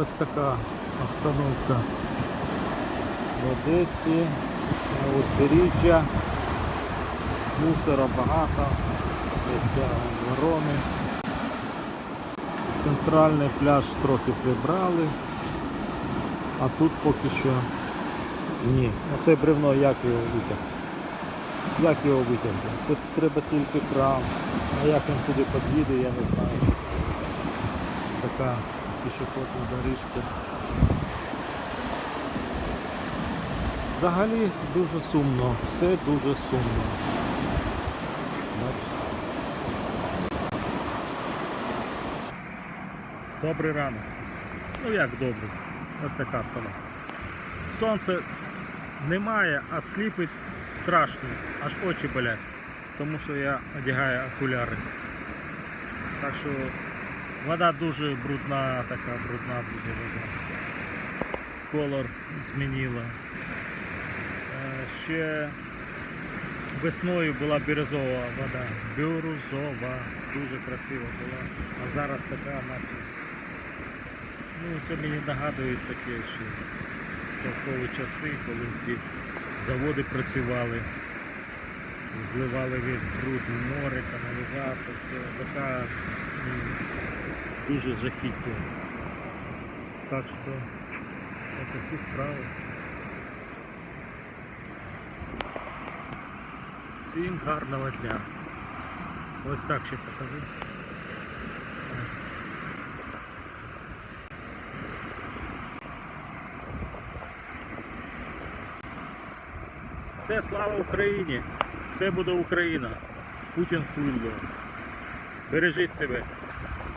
Ось така остановка в Одесі, узбережжя. Мусора багато, ворони. Центральний пляж трохи прибрали, а тут поки що ні. Оце бревно як його витягти? Як його витягти? Це треба тільки кран. А як він сюди під'їде, я не знаю. Така пішохідна доріжка. Взагалі дуже сумно, все дуже сумно. Добрий ранок. Ну як добрий? Ось така втома. Сонце немає, а сліпить страшно, аж очі болять, тому що я одягаю окуляри. Так що вода дуже брудна, така брудна дуже вода. Колор змінила. Е, Ще весною була бірюзова вода. Бірюзова, дуже красива була. А зараз така наче. Ну, це мені нагадує таке, що совкові часи, коли всі заводи працювали, зливали весь бруд в море, каналізація, все. Така дуже жахіття. Так що такі справи. Всім гарного дня. Ось так ще покажу. Це слава Україні! Все буде Україна! Путін хуйло. Бережіть себе!